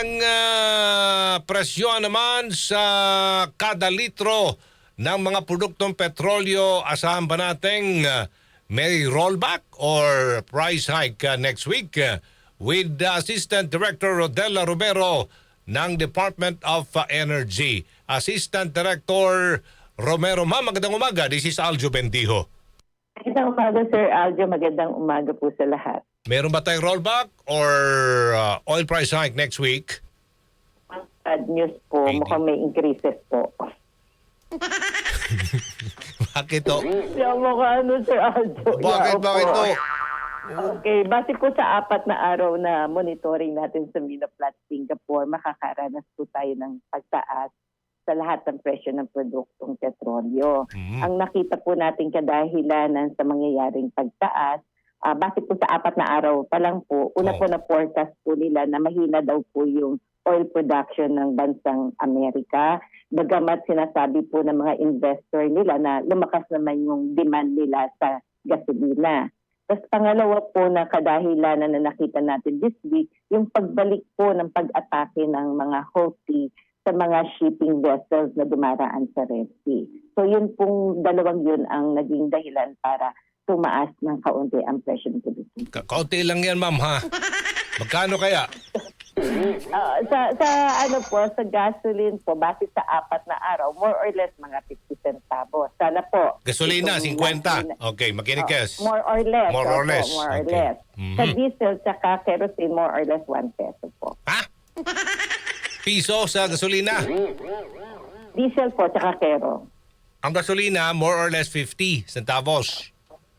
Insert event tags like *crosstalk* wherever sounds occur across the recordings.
ang ah, presyon naman sa kada litro ng mga produktong petrolyo? Asahan ba nating ah, may rollback or price hike ah, next week? ah, with the Assistant Director Rodela Romero ng Department of ah, Energy. Assistant Director Romero, ma'am, magandang umaga. This is Aljo Bendijo. Magandang umaga, Sir Aljo. Magandang umaga po sa lahat. Meron ba tayong rollback or ah, oil price hike next week? Bad news po, Hindi. mukhang may increases po. *laughs* Bakit to? Siya mo ka ano, Sir Aljo. Bakit, Yeah, bakit opo. to? Okay, base po sa apat na araw na monitoring natin sa Minaplat, Singapore, makakaranas po tayo ng pagtaas sa lahat ng presyo ng produktong petrolyo. Mhm. Ang nakita po natin kadahilanan sa mangyayaring pagtaas, ah, base po sa apat na araw pa lang po, una Oh. po na forecast po nila na mahina daw po yung oil production ng bansang Amerika. Bagamat sinasabi po ng mga investor nila na lumakas naman yung demand nila sa gasolina. Tapos pangalawa po na kadahilanan na nakita natin this week, yung pagbalik po ng pag-atake ng mga Houthi sa mga shipping vessels na dumaraan sa Red Sea. So yun pong dalawang yun ang naging dahilan para tumaas ng kaunti ang presyo ng tubig. Ka- Kaunti lang yan, ma'am, ha? Magkano kaya? *laughs* Ah, sa, sa ano po, sa gasoline po, base sa apat na araw, more or less mga 50 centavos. Sana po. Gasolina, itong 50. gasolina- Okay, makinig Ah, kas. more or less. More or opo, less. More or Okay. less. Mhm. Sa diesel, tsaka kerosene, more or less 1 peso po. Ha? Piso sa gasolina. Diesel po, tsaka kero. Ang gasolina, more or less 50 centavos.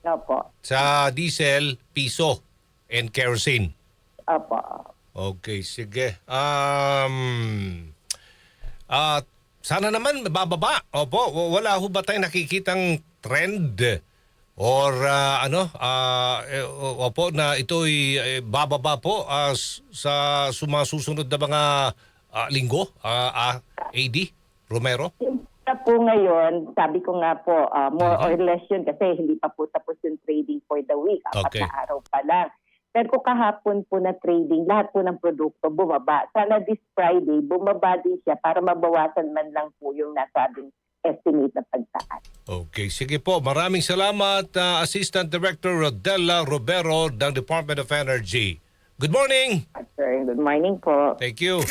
Opo. Sa diesel, piso. And kerosene. Opo. Okay, sige. Um, ah, sana naman bababa. Opo, wala ho ba tayong nakikitang trend or ah, ano, ah, eh, opo na ito'y eh, bababa po s- sa sumasusunod na mga ah, linggo, ah, ah, AD Romero? Po ngayon, sabi ko nga po, ah, more Mhm. or less yun kasi hindi pa po tapos yung trading for the week. Apat Okay. na araw pa lang. Pero kung kahapon po na trading, lahat po ng produkto bumaba. Sana this Friday, bumaba din siya para mabawasan man lang po yung nasabing estimate na pagtaas. Okay, sige po. Maraming salamat, ah, Assistant Director Rodella Robero ng Department of Energy. Good morning! Good morning po. Thank you.